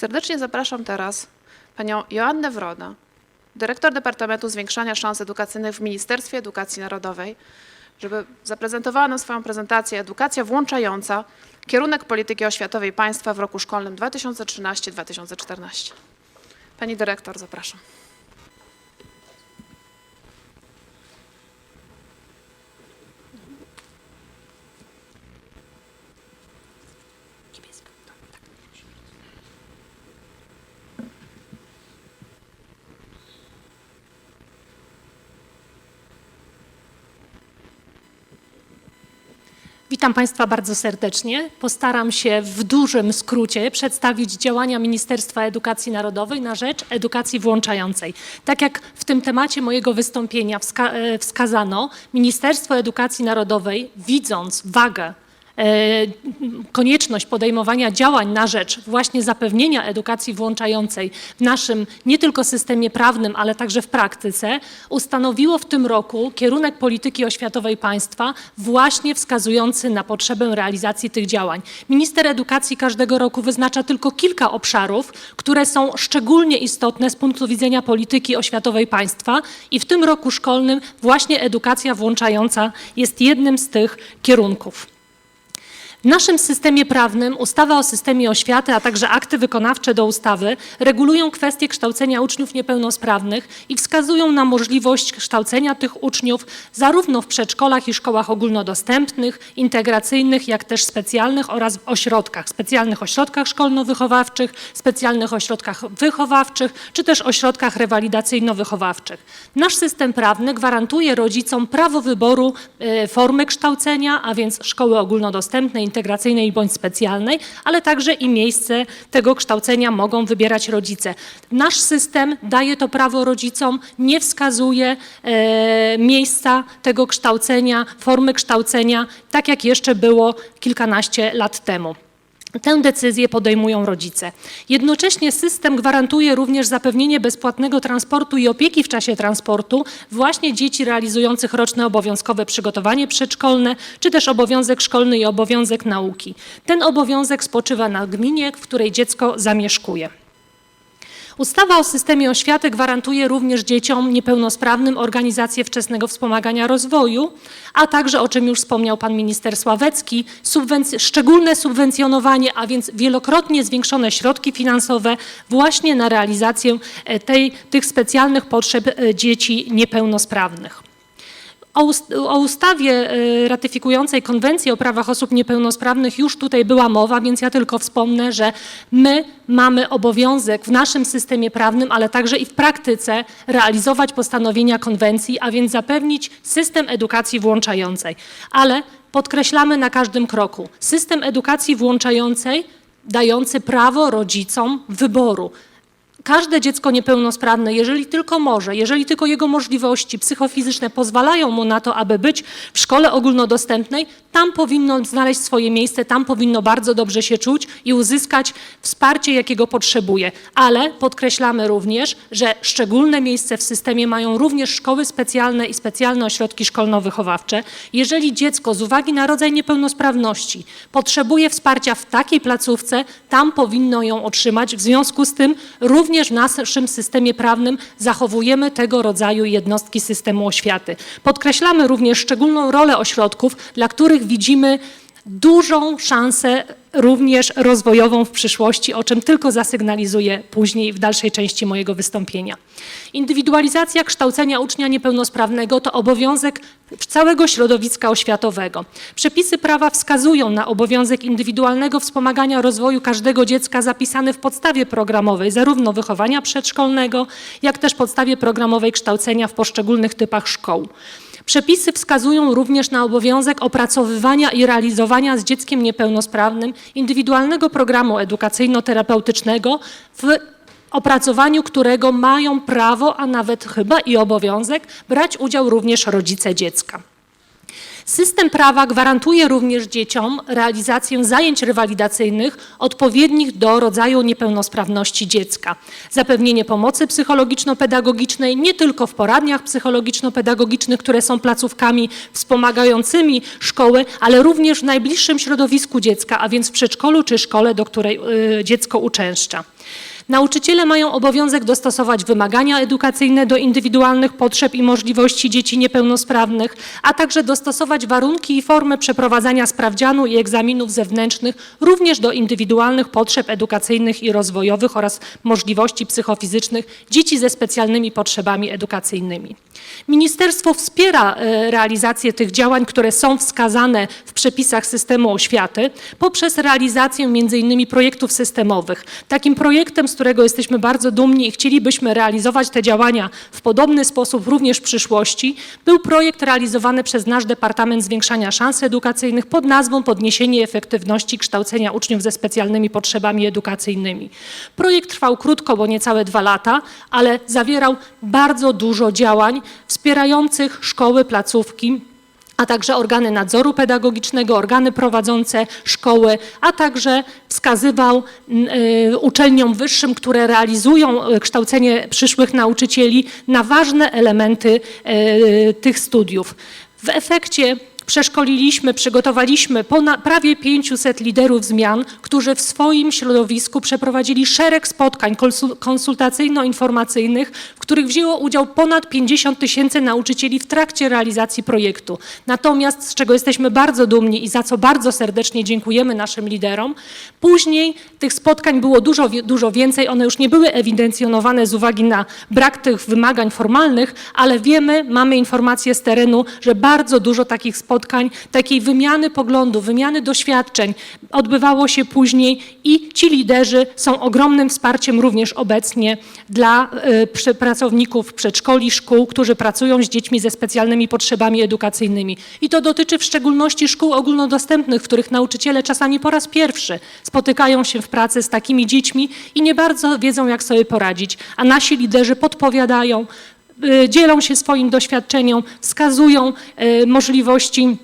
Serdecznie zapraszam teraz panią Joannę Wrodę, dyrektor Departamentu Zwiększania Szans Edukacyjnych w Ministerstwie Edukacji Narodowej, żeby zaprezentowała nam swoją prezentację Edukacja włączająca kierunek polityki oświatowej państwa w roku szkolnym 2013-2014. Pani dyrektor, zapraszam. Witam Państwa bardzo serdecznie. Postaram się w dużym skrócie przedstawić działania Ministerstwa Edukacji Narodowej na rzecz edukacji włączającej. Tak jak w tym temacie mojego wystąpienia wska e, wskazano, Ministerstwo Edukacji Narodowej, widząc wagę konieczność podejmowania działań na rzecz właśnie zapewnienia edukacji włączającej w naszym nie tylko systemie prawnym, ale także w praktyce, ustanowiło w tym roku kierunek polityki oświatowej państwa właśnie wskazujący na potrzebę realizacji tych działań. Minister edukacji każdego roku wyznacza tylko kilka obszarów, które są szczególnie istotne z punktu widzenia polityki oświatowej państwa i w tym roku szkolnym właśnie edukacja włączająca jest jednym z tych kierunków. W naszym systemie prawnym ustawa o systemie oświaty, a także akty wykonawcze do ustawy regulują kwestie kształcenia uczniów niepełnosprawnych i wskazują na możliwość kształcenia tych uczniów zarówno w przedszkolach i szkołach ogólnodostępnych, integracyjnych, jak też specjalnych oraz w ośrodkach, specjalnych ośrodkach szkolno-wychowawczych, specjalnych ośrodkach wychowawczych, czy też ośrodkach rewalidacyjno-wychowawczych. Nasz system prawny gwarantuje rodzicom prawo wyboru e, formy kształcenia, a więc szkoły ogólnodostępnej, integracyjnej bądź specjalnej, ale także i miejsce tego kształcenia mogą wybierać rodzice. Nasz system daje to prawo rodzicom, nie wskazuje e, miejsca tego kształcenia, formy kształcenia, tak jak jeszcze było kilkanaście lat temu. Tę decyzję podejmują rodzice. Jednocześnie system gwarantuje również zapewnienie bezpłatnego transportu i opieki w czasie transportu właśnie dzieci realizujących roczne obowiązkowe przygotowanie przedszkolne, czy też obowiązek szkolny i obowiązek nauki. Ten obowiązek spoczywa na gminie, w której dziecko zamieszkuje. Ustawa o systemie oświaty gwarantuje również dzieciom niepełnosprawnym organizację wczesnego wspomagania rozwoju, a także, o czym już wspomniał pan minister Sławecki, subwenc- szczególne subwencjonowanie, a więc wielokrotnie zwiększone środki finansowe właśnie na realizację e, tej, tych specjalnych potrzeb e, dzieci niepełnosprawnych. O, ust- o ustawie y, ratyfikującej konwencję o prawach osób niepełnosprawnych już tutaj była mowa, więc ja tylko wspomnę, że my mamy obowiązek w naszym systemie prawnym, ale także i w praktyce realizować postanowienia konwencji, a więc zapewnić system edukacji włączającej. Ale podkreślamy na każdym kroku, system edukacji włączającej dający prawo rodzicom wyboru. Każde dziecko niepełnosprawne, jeżeli tylko może, jeżeli tylko jego możliwości psychofizyczne pozwalają mu na to, aby być w szkole ogólnodostępnej, tam powinno znaleźć swoje miejsce, tam powinno bardzo dobrze się czuć i uzyskać wsparcie, jakiego potrzebuje. Ale podkreślamy również, że szczególne miejsce w systemie mają również szkoły specjalne i specjalne ośrodki szkolno-wychowawcze. Jeżeli dziecko z uwagi na rodzaj niepełnosprawności potrzebuje wsparcia w takiej placówce, tam powinno ją otrzymać. W związku z tym również w naszym systemie prawnym zachowujemy tego rodzaju jednostki systemu oświaty. Podkreślamy również szczególną rolę ośrodków, dla których widzimy dużą szansę również rozwojową w przyszłości, o czym tylko zasygnalizuję później w dalszej części mojego wystąpienia. Indywidualizacja kształcenia ucznia niepełnosprawnego to obowiązek całego środowiska oświatowego. Przepisy prawa wskazują na obowiązek indywidualnego wspomagania rozwoju każdego dziecka zapisany w podstawie programowej zarówno wychowania przedszkolnego, jak też podstawie programowej kształcenia w poszczególnych typach szkół. Przepisy wskazują również na obowiązek opracowywania i realizowania z dzieckiem niepełnosprawnym indywidualnego programu edukacyjno-terapeutycznego, w opracowaniu którego mają prawo, a nawet chyba i obowiązek brać udział również rodzice dziecka. System prawa gwarantuje również dzieciom realizację zajęć rewalidacyjnych odpowiednich do rodzaju niepełnosprawności dziecka. Zapewnienie pomocy psychologiczno-pedagogicznej nie tylko w poradniach psychologiczno-pedagogicznych, które są placówkami wspomagającymi szkoły, ale również w najbliższym środowisku dziecka, a więc w przedszkolu czy szkole, do której y, dziecko uczęszcza. Nauczyciele mają obowiązek dostosować wymagania edukacyjne do indywidualnych potrzeb i możliwości dzieci niepełnosprawnych, a także dostosować warunki i formy przeprowadzania sprawdzianu i egzaminów zewnętrznych również do indywidualnych potrzeb edukacyjnych i rozwojowych oraz możliwości psychofizycznych dzieci ze specjalnymi potrzebami edukacyjnymi. Ministerstwo wspiera e, realizację tych działań, które są wskazane w przepisach systemu oświaty poprzez realizację m.in. projektów systemowych. Takim projektem, z którego jesteśmy bardzo dumni i chcielibyśmy realizować te działania w podobny sposób również w przyszłości, był projekt realizowany przez nasz Departament Zwiększania Szans Edukacyjnych pod nazwą Podniesienie efektywności kształcenia uczniów ze specjalnymi potrzebami edukacyjnymi. Projekt trwał krótko, bo niecałe dwa lata, ale zawierał bardzo dużo działań wspierających szkoły, placówki, a także organy nadzoru pedagogicznego, organy prowadzące szkoły, a także wskazywał n- y, uczelniom wyższym, które realizują y, kształcenie przyszłych nauczycieli na ważne elementy y, tych studiów. W efekcie przeszkoliliśmy, przygotowaliśmy ponad, prawie 500 liderów zmian, którzy w swoim środowisku przeprowadzili szereg spotkań konsul- konsultacyjno-informacyjnych, w których wzięło udział ponad 50 tysięcy nauczycieli w trakcie realizacji projektu. Natomiast, z czego jesteśmy bardzo dumni i za co bardzo serdecznie dziękujemy naszym liderom, później tych spotkań było dużo, dużo więcej, one już nie były ewidencjonowane z uwagi na brak tych wymagań formalnych, ale wiemy, mamy informacje z terenu, że bardzo dużo takich spotkań, takiej wymiany poglądów, wymiany doświadczeń odbywało się później i ci liderzy są ogromnym wsparciem również obecnie dla przy- pracowników przedszkoli, szkół, którzy pracują z dziećmi ze specjalnymi potrzebami edukacyjnymi. I to dotyczy w szczególności szkół ogólnodostępnych, w których nauczyciele czasami po raz pierwszy spotykają się w pracy z takimi dziećmi i nie bardzo wiedzą, jak sobie poradzić, a nasi liderzy podpowiadają, dzielą się swoim doświadczeniem, wskazują y, możliwości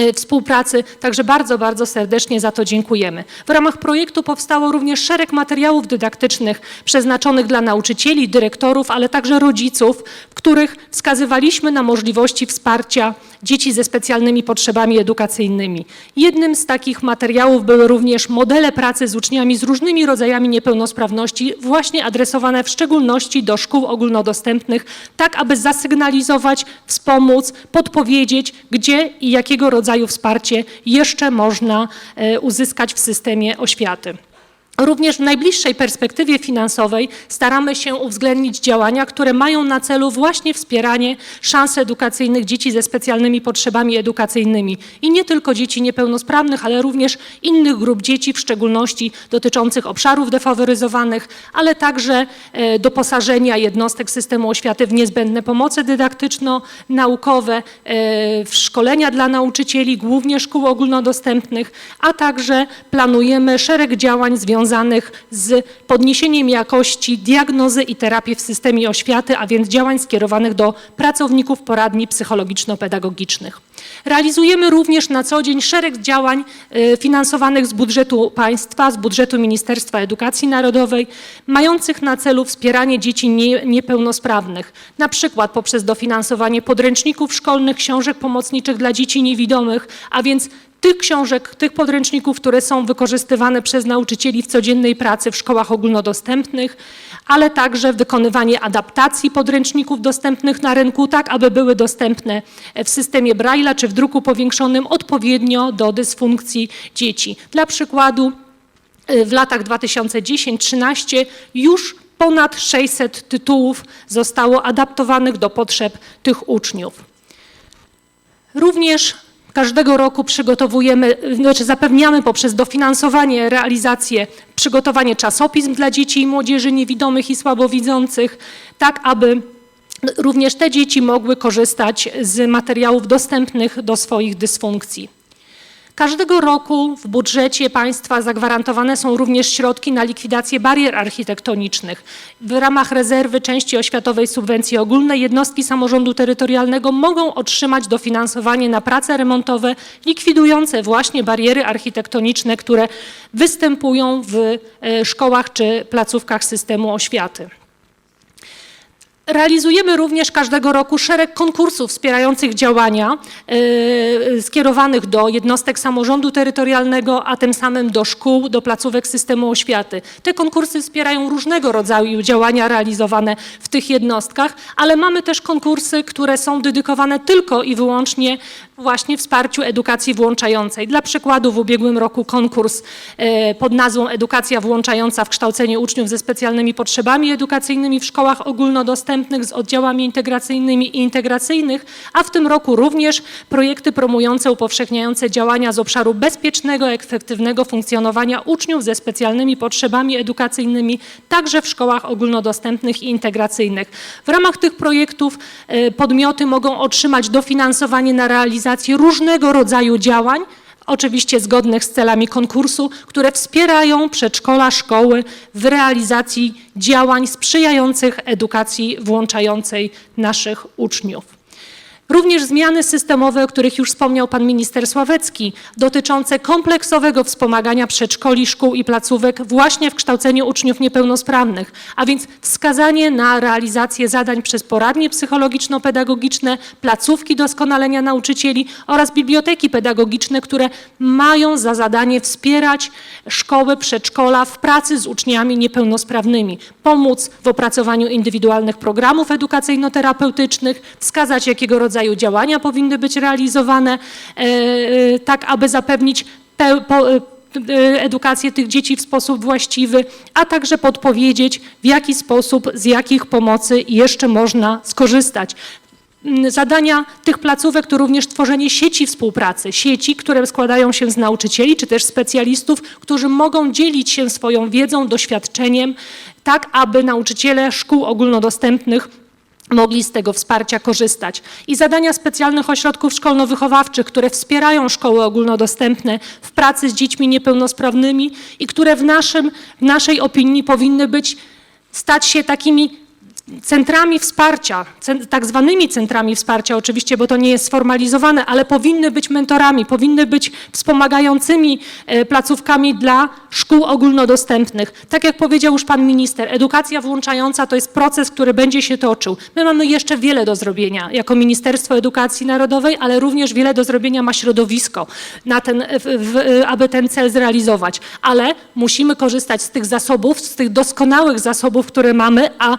y, współpracy, także bardzo, bardzo serdecznie za to dziękujemy. W ramach projektu powstało również szereg materiałów dydaktycznych przeznaczonych dla nauczycieli, dyrektorów, ale także rodziców, w których wskazywaliśmy na możliwości wsparcia dzieci ze specjalnymi potrzebami edukacyjnymi. Jednym z takich materiałów były również modele pracy z uczniami z różnymi rodzajami niepełnosprawności, właśnie adresowane w szczególności do szkół ogólnodostępnych, tak aby zasygnalizować, wspomóc, podpowiedzieć, gdzie i jakiego rodzaju wsparcie jeszcze można e, uzyskać w systemie oświaty. Również w najbliższej perspektywie finansowej staramy się uwzględnić działania, które mają na celu właśnie wspieranie szans edukacyjnych dzieci ze specjalnymi potrzebami edukacyjnymi. I nie tylko dzieci niepełnosprawnych, ale również innych grup dzieci, w szczególności dotyczących obszarów defaworyzowanych, ale także e, doposażenia jednostek systemu oświaty w niezbędne pomoce dydaktyczno-naukowe, e, w szkolenia dla nauczycieli, głównie szkół ogólnodostępnych, a także planujemy szereg działań związanych z podniesieniem jakości diagnozy i terapii w systemie oświaty, a więc działań skierowanych do pracowników poradni psychologiczno-pedagogicznych. Realizujemy również na co dzień szereg działań y, finansowanych z budżetu państwa, z budżetu Ministerstwa Edukacji Narodowej, mających na celu wspieranie dzieci nie, niepełnosprawnych, na przykład poprzez dofinansowanie podręczników szkolnych, książek pomocniczych dla dzieci niewidomych, a więc tych książek, tych podręczników, które są wykorzystywane przez nauczycieli w codziennej pracy w szkołach ogólnodostępnych, ale także wykonywanie adaptacji podręczników dostępnych na rynku, tak aby były dostępne w systemie Braille'a czy w druku powiększonym odpowiednio do dysfunkcji dzieci. Dla przykładu w latach 2010-13 już ponad 600 tytułów zostało adaptowanych do potrzeb tych uczniów. Również każdego roku przygotowujemy, znaczy zapewniamy poprzez dofinansowanie, realizację, przygotowanie czasopism dla dzieci i młodzieży niewidomych i słabowidzących, tak aby również te dzieci mogły korzystać z materiałów dostępnych do swoich dysfunkcji. Każdego roku w budżecie państwa zagwarantowane są również środki na likwidację barier architektonicznych. W ramach rezerwy części oświatowej subwencji ogólnej jednostki samorządu terytorialnego mogą otrzymać dofinansowanie na prace remontowe likwidujące właśnie bariery architektoniczne, które występują w e, szkołach czy placówkach systemu oświaty. Realizujemy również każdego roku szereg konkursów wspierających działania e, skierowanych do jednostek samorządu terytorialnego, a tym samym do szkół, do placówek systemu oświaty. Te konkursy wspierają różnego rodzaju działania realizowane w tych jednostkach, ale mamy też konkursy, które są dedykowane tylko i wyłącznie właśnie wsparciu edukacji włączającej. Dla przykładu w ubiegłym roku konkurs e, pod nazwą Edukacja włączająca w kształcenie uczniów ze specjalnymi potrzebami edukacyjnymi w szkołach ogólnodostępnych z oddziałami integracyjnymi i integracyjnych, a w tym roku również projekty promujące, upowszechniające działania z obszaru bezpiecznego, efektywnego funkcjonowania uczniów ze specjalnymi potrzebami edukacyjnymi, także w szkołach ogólnodostępnych i integracyjnych. W ramach tych projektów e, podmioty mogą otrzymać dofinansowanie na realizację różnego rodzaju działań, oczywiście zgodnych z celami konkursu, które wspierają przedszkola, szkoły w realizacji działań sprzyjających edukacji włączającej naszych uczniów. Również zmiany systemowe, o których już wspomniał pan minister Sławecki, dotyczące kompleksowego wspomagania przedszkoli, szkół i placówek właśnie w kształceniu uczniów niepełnosprawnych, a więc wskazanie na realizację zadań przez poradnie psychologiczno-pedagogiczne, placówki doskonalenia nauczycieli oraz biblioteki pedagogiczne, które mają za zadanie wspierać szkoły, przedszkola w pracy z uczniami niepełnosprawnymi, pomóc w opracowaniu indywidualnych programów edukacyjno-terapeutycznych, wskazać jakiego rodzaju działania powinny być realizowane, e, e, tak aby zapewnić e, edukację tych dzieci w sposób właściwy, a także podpowiedzieć, w jaki sposób, z jakich pomocy jeszcze można skorzystać. Mm, Zadania tych placówek to również tworzenie sieci współpracy, sieci, które składają się z nauczycieli czy też specjalistów, którzy mogą dzielić się swoją wiedzą, doświadczeniem, tak aby nauczyciele szkół ogólnodostępnych mogli z tego wsparcia korzystać. I zadania specjalnych ośrodków szkolno-wychowawczych, które wspierają szkoły ogólnodostępne w pracy z dziećmi niepełnosprawnymi i które w, naszym, w naszej opinii powinny być, stać się takimi centrami wsparcia, tak zwanymi centrami wsparcia oczywiście, bo to nie jest sformalizowane, ale powinny być mentorami, powinny być wspomagającymi e, placówkami dla szkół ogólnodostępnych. Tak jak powiedział już pan minister, edukacja włączająca to jest proces, który będzie się toczył. My mamy jeszcze wiele do zrobienia jako Ministerstwo Edukacji Narodowej, ale również wiele do zrobienia ma środowisko, na ten, w, aby ten cel zrealizować. Ale musimy korzystać z tych zasobów, z tych doskonałych zasobów, które mamy, a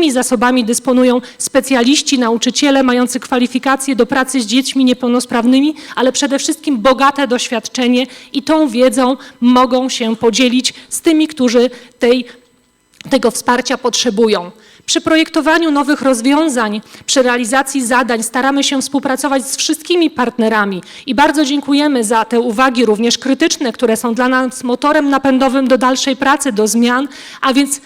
Takimi zasobami dysponują specjaliści, nauczyciele mający kwalifikacje do pracy z dziećmi niepełnosprawnymi, ale przede wszystkim bogate doświadczenie i tą wiedzą mogą się podzielić z tymi, którzy tej, tego wsparcia potrzebują. Przy projektowaniu nowych rozwiązań, przy realizacji zadań staramy się współpracować z wszystkimi partnerami i bardzo dziękujemy za te uwagi, również krytyczne, które są dla nas motorem napędowym do dalszej pracy, do zmian, a więc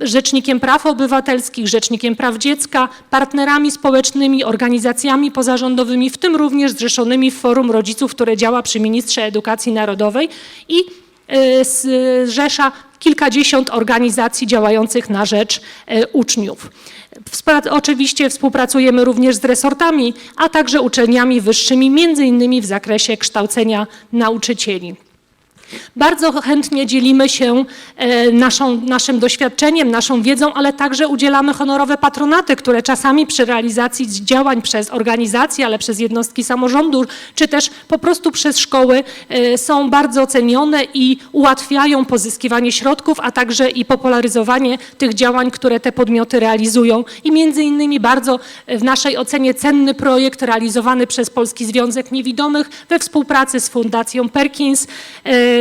Rzecznikiem Praw Obywatelskich, Rzecznikiem Praw Dziecka, partnerami społecznymi, organizacjami pozarządowymi, w tym również zrzeszonymi w Forum Rodziców, które działa przy Ministrze Edukacji Narodowej i y, zrzesza kilkadziesiąt organizacji działających na rzecz y, uczniów. Oczywiście współpracujemy również z resortami, a także uczelniami wyższymi, między innymi w zakresie kształcenia nauczycieli. Bardzo chętnie dzielimy się e, naszą, naszym doświadczeniem, naszą wiedzą, ale także udzielamy honorowe patronaty, które czasami przy realizacji działań przez organizacje, ale przez jednostki samorządu, czy też po prostu przez szkoły e, są bardzo cenione i ułatwiają pozyskiwanie środków, a także i popularyzowanie tych działań, które te podmioty realizują. I między innymi bardzo w naszej ocenie cenny projekt realizowany przez Polski Związek Niewidomych we współpracy z Fundacją Perkins e,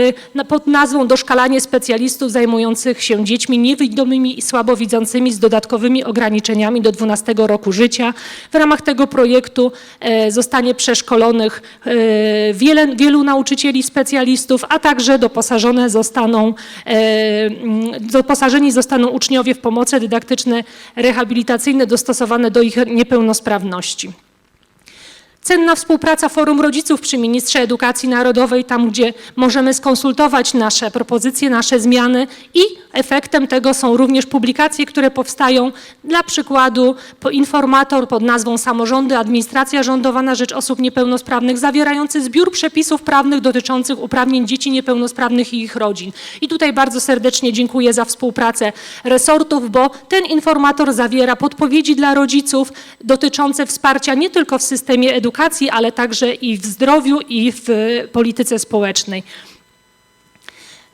pod nazwą Doszkalanie specjalistów zajmujących się dziećmi niewidomymi i słabowidzącymi z dodatkowymi ograniczeniami do 12 roku życia. W ramach tego projektu e, zostanie przeszkolonych e, wiele, wielu nauczycieli, specjalistów, a także doposażone zostaną, mm, doposażeni zostaną uczniowie w pomoce dydaktyczne, rehabilitacyjne dostosowane do ich niepełnosprawności. Cenna współpraca Forum Rodziców przy Ministrze Edukacji Narodowej, tam gdzie możemy skonsultować nasze propozycje, nasze zmiany i efektem tego są również publikacje, które powstają. Dla przykładu informator pod nazwą Samorządy, Administracja Rządowa na rzecz osób niepełnosprawnych, zawierający zbiór przepisów prawnych dotyczących uprawnień dzieci niepełnosprawnych i ich rodzin. I tutaj bardzo serdecznie dziękuję za współpracę resortów, bo ten informator zawiera podpowiedzi dla rodziców dotyczące wsparcia nie tylko w systemie edukacji, ale także i w zdrowiu i w polityce społecznej.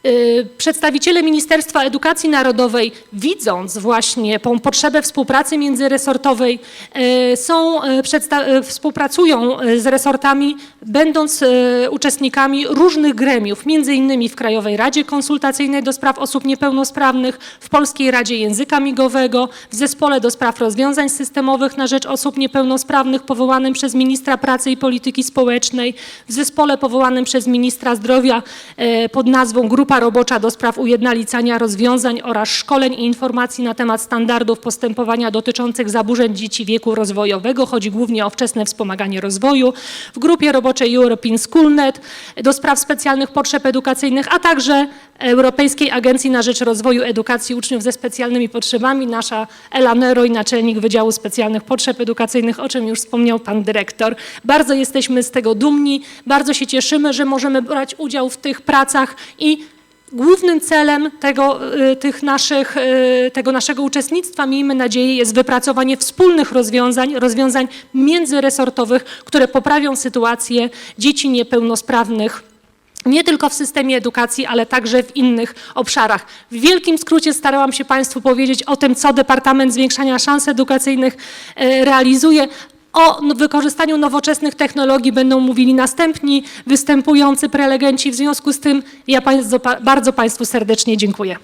Y, Przedstawiciele Ministerstwa Edukacji Narodowej, widząc właśnie tą potrzebę współpracy międzyresortowej, y, są, y, współpracują z resortami, będąc uczestnikami różnych gremiów, między innymi w Krajowej Radzie Konsultacyjnej do spraw osób niepełnosprawnych, w Polskiej Radzie Języka Migowego, w Zespole do spraw rozwiązań systemowych na rzecz osób niepełnosprawnych powołanym przez ministra pracy i polityki społecznej, w zespole powołanym przez ministra zdrowia pod nazwą Grupa Robocza do spraw ujednalicania rozwiązań oraz szkoleń i informacji na temat standardów postępowania dotyczących zaburzeń dzieci wieku rozwojowego. Chodzi głównie o wczesne wspomaganie rozwoju. W grupie roboczej European Schoolnet do spraw specjalnych potrzeb edukacyjnych, a także Europejskiej Agencji na Rzecz Rozwoju Edukacji Uczniów ze Specjalnymi Potrzebami. Nasza Ela Neroj, naczelnik Wydziału Specjalnych Potrzeb Edukacyjnych, o czym już wspomniał pan dyrektor. Bardzo jesteśmy z tego dumni, bardzo się cieszymy, że możemy brać udział w tych pracach i Głównym celem tego, y, tych naszych, y, tego naszego uczestnictwa, miejmy nadzieję, jest wypracowanie wspólnych rozwiązań, rozwiązań międzyresortowych, które poprawią sytuację dzieci niepełnosprawnych nie tylko w systemie edukacji, ale także w innych obszarach. W wielkim skrócie starałam się Państwu powiedzieć o tym, co Departament Zwiększania Szans Edukacyjnych e, realizuje. O wykorzystaniu nowoczesnych technologii będą mówili następni występujący prelegenci. W związku z tym ja bardzo Państwu serdecznie dziękuję.